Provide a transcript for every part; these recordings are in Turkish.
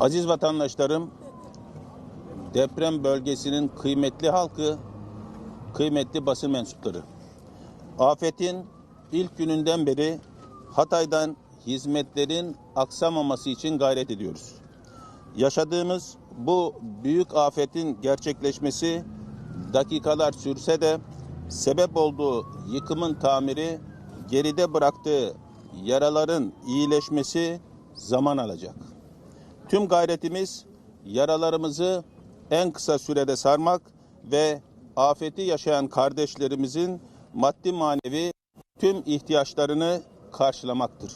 Aziz vatandaşlarım, deprem bölgesinin kıymetli halkı, kıymetli basın mensupları. Afetin ilk gününden beri Hatay'dan hizmetlerin aksamaması için gayret ediyoruz. Yaşadığımız bu büyük afetin gerçekleşmesi dakikalar sürse de sebep olduğu yıkımın tamiri, geride bıraktığı yaraların iyileşmesi zaman alacak. Tüm gayretimiz yaralarımızı en kısa sürede sarmak ve afeti yaşayan kardeşlerimizin maddi manevi tüm ihtiyaçlarını karşılamaktır.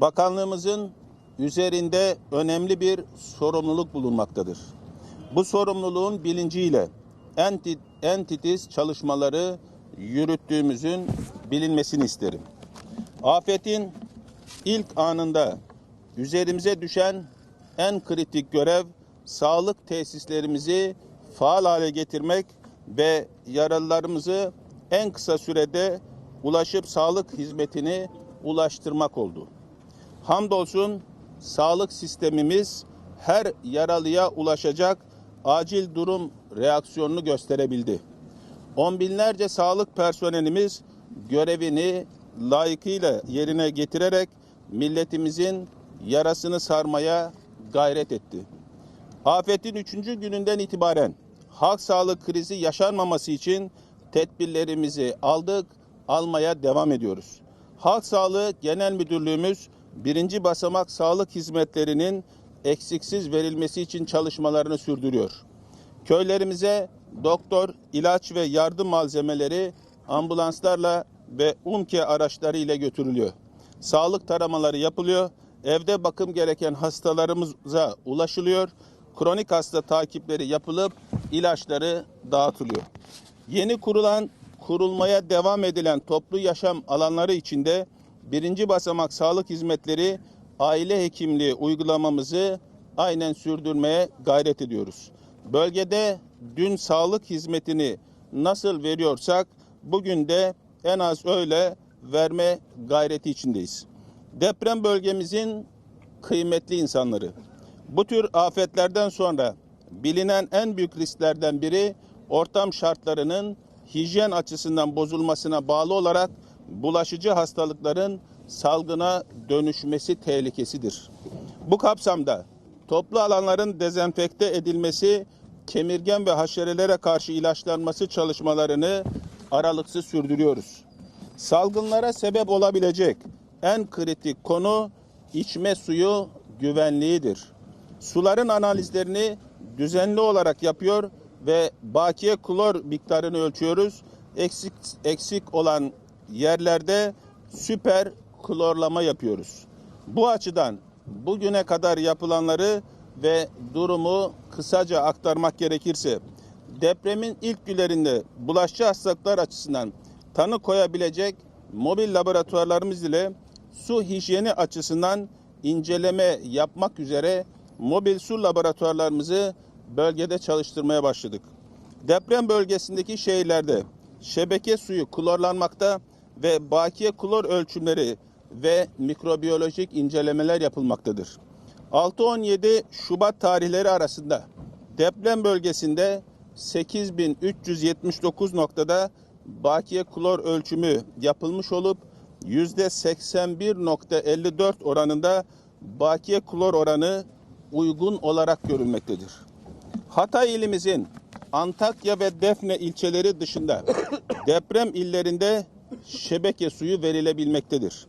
Bakanlığımızın üzerinde önemli bir sorumluluk bulunmaktadır. Bu sorumluluğun bilinciyle en, ti- en titiz çalışmaları yürüttüğümüzün bilinmesini isterim. Afetin ilk anında üzerimize düşen en kritik görev sağlık tesislerimizi faal hale getirmek ve yaralılarımızı en kısa sürede ulaşıp sağlık hizmetini ulaştırmak oldu. Hamdolsun sağlık sistemimiz her yaralıya ulaşacak acil durum reaksiyonunu gösterebildi. On binlerce sağlık personelimiz görevini layıkıyla yerine getirerek milletimizin yarasını sarmaya gayret etti. Afetin üçüncü gününden itibaren halk sağlık krizi yaşanmaması için tedbirlerimizi aldık, almaya devam ediyoruz. Halk Sağlığı Genel Müdürlüğümüz birinci basamak sağlık hizmetlerinin eksiksiz verilmesi için çalışmalarını sürdürüyor. Köylerimize doktor, ilaç ve yardım malzemeleri ambulanslarla ve UMKE araçları ile götürülüyor. Sağlık taramaları yapılıyor. Evde bakım gereken hastalarımıza ulaşılıyor. Kronik hasta takipleri yapılıp ilaçları dağıtılıyor. Yeni kurulan, kurulmaya devam edilen toplu yaşam alanları içinde birinci basamak sağlık hizmetleri aile hekimliği uygulamamızı aynen sürdürmeye gayret ediyoruz. Bölgede dün sağlık hizmetini nasıl veriyorsak bugün de en az öyle verme gayreti içindeyiz. Deprem bölgemizin kıymetli insanları. Bu tür afetlerden sonra bilinen en büyük risklerden biri ortam şartlarının hijyen açısından bozulmasına bağlı olarak bulaşıcı hastalıkların salgına dönüşmesi tehlikesidir. Bu kapsamda toplu alanların dezenfekte edilmesi, kemirgen ve haşerelere karşı ilaçlanması çalışmalarını aralıksız sürdürüyoruz. Salgınlara sebep olabilecek en kritik konu içme suyu güvenliğidir. Suların analizlerini düzenli olarak yapıyor ve bakiye klor miktarını ölçüyoruz. Eksik, eksik olan yerlerde süper klorlama yapıyoruz. Bu açıdan bugüne kadar yapılanları ve durumu kısaca aktarmak gerekirse depremin ilk günlerinde bulaşıcı hastalıklar açısından tanı koyabilecek mobil laboratuvarlarımız ile su hijyeni açısından inceleme yapmak üzere mobil su laboratuvarlarımızı bölgede çalıştırmaya başladık. Deprem bölgesindeki şehirlerde şebeke suyu klorlanmakta ve bakiye klor ölçümleri ve mikrobiyolojik incelemeler yapılmaktadır. 6-17 Şubat tarihleri arasında deprem bölgesinde 8379 noktada bakiye klor ölçümü yapılmış olup %81.54 oranında bakiye klor oranı uygun olarak görülmektedir. Hatay ilimizin Antakya ve Defne ilçeleri dışında deprem illerinde şebeke suyu verilebilmektedir.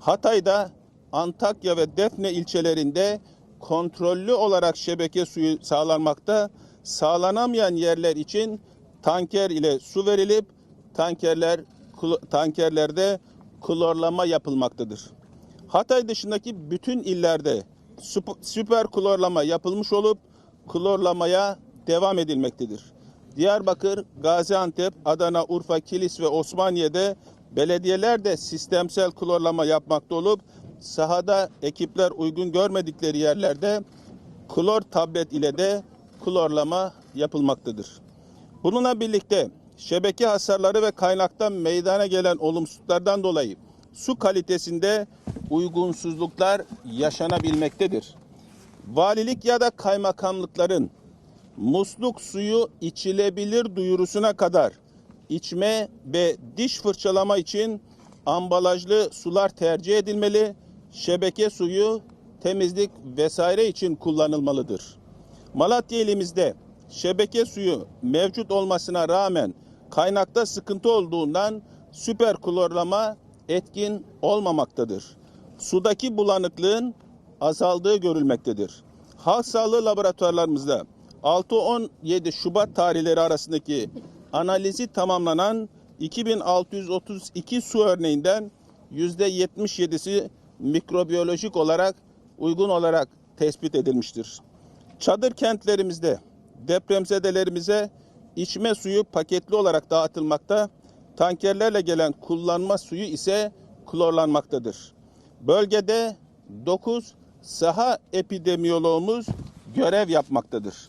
Hatay'da Antakya ve Defne ilçelerinde kontrollü olarak şebeke suyu sağlanmakta. Sağlanamayan yerler için tanker ile su verilip tankerler tankerlerde klorlama yapılmaktadır. Hatay dışındaki bütün illerde süp- süper klorlama yapılmış olup klorlamaya devam edilmektedir. Diyarbakır, Gaziantep, Adana, Urfa, Kilis ve Osmaniye'de belediyeler de sistemsel klorlama yapmakta olup sahada ekipler uygun görmedikleri yerlerde klor tablet ile de klorlama yapılmaktadır. Bununla birlikte şebeke hasarları ve kaynaktan meydana gelen olumsuzluklardan dolayı su kalitesinde uygunsuzluklar yaşanabilmektedir. valilik ya da kaymakamlıkların musluk suyu içilebilir duyurusuna kadar içme ve diş fırçalama için ambalajlı sular tercih edilmeli. Şebeke suyu temizlik vesaire için kullanılmalıdır. Malatya ilimizde şebeke suyu mevcut olmasına rağmen kaynakta sıkıntı olduğundan süper klorlama etkin olmamaktadır. Sudaki bulanıklığın azaldığı görülmektedir. Halk sağlığı laboratuvarlarımızda 6-17 Şubat tarihleri arasındaki analizi tamamlanan 2632 su örneğinden %77'si mikrobiyolojik olarak uygun olarak tespit edilmiştir. Çadır kentlerimizde depremzedelerimize içme suyu paketli olarak dağıtılmakta, tankerlerle gelen kullanma suyu ise klorlanmaktadır. Bölgede 9 saha epidemiyoloğumuz görev yapmaktadır.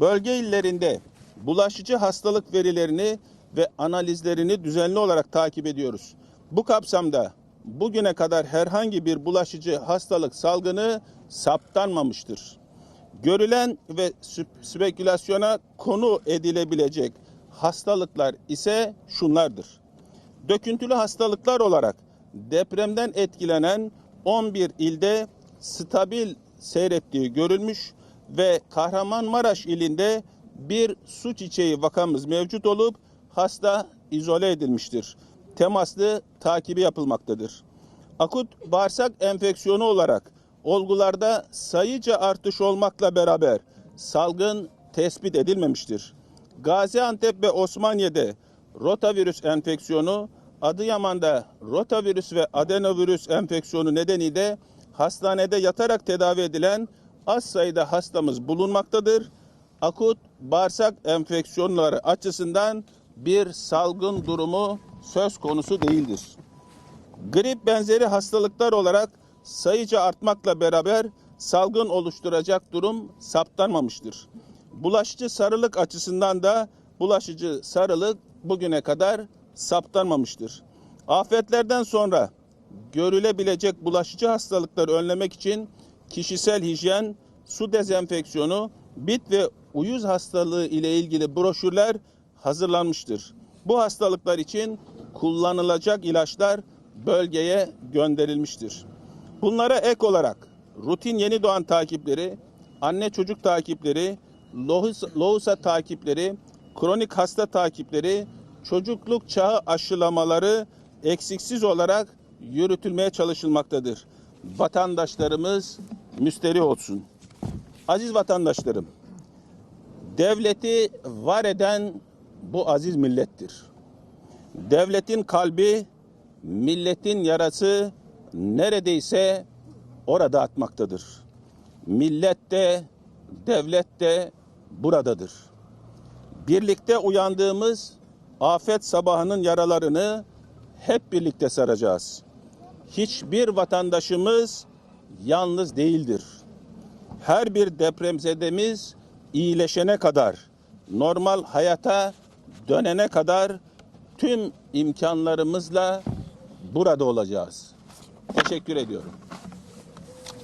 Bölge illerinde bulaşıcı hastalık verilerini ve analizlerini düzenli olarak takip ediyoruz. Bu kapsamda bugüne kadar herhangi bir bulaşıcı hastalık salgını saptanmamıştır. Görülen ve spekülasyona konu edilebilecek hastalıklar ise şunlardır. Döküntülü hastalıklar olarak depremden etkilenen 11 ilde stabil seyrettiği görülmüş ve Kahramanmaraş ilinde bir su çiçeği vakamız mevcut olup hasta izole edilmiştir. Temaslı takibi yapılmaktadır. Akut bağırsak enfeksiyonu olarak olgularda sayıca artış olmakla beraber salgın tespit edilmemiştir. Gaziantep ve Osmaniye'de rotavirüs enfeksiyonu, Adıyaman'da rotavirüs ve adenovirüs enfeksiyonu nedeniyle hastanede yatarak tedavi edilen az sayıda hastamız bulunmaktadır. Akut bağırsak enfeksiyonları açısından bir salgın durumu söz konusu değildir. Grip benzeri hastalıklar olarak sayıca artmakla beraber salgın oluşturacak durum saptanmamıştır. Bulaşıcı sarılık açısından da bulaşıcı sarılık bugüne kadar saptanmamıştır. Afetlerden sonra görülebilecek bulaşıcı hastalıkları önlemek için kişisel hijyen, su dezenfeksiyonu, bit ve uyuz hastalığı ile ilgili broşürler hazırlanmıştır. Bu hastalıklar için kullanılacak ilaçlar bölgeye gönderilmiştir. Bunlara ek olarak rutin yeni doğan takipleri, anne çocuk takipleri, lohusa, takipleri, kronik hasta takipleri, çocukluk çağı aşılamaları eksiksiz olarak yürütülmeye çalışılmaktadır. Vatandaşlarımız müsteri olsun. Aziz vatandaşlarım, devleti var eden bu aziz millettir. Devletin kalbi, milletin yarası neredeyse orada atmaktadır. Millet de, devlet de buradadır. Birlikte uyandığımız afet sabahının yaralarını hep birlikte saracağız. Hiçbir vatandaşımız yalnız değildir. Her bir depremzedemiz iyileşene kadar, normal hayata dönene kadar tüm imkanlarımızla burada olacağız. Teşekkür ediyorum.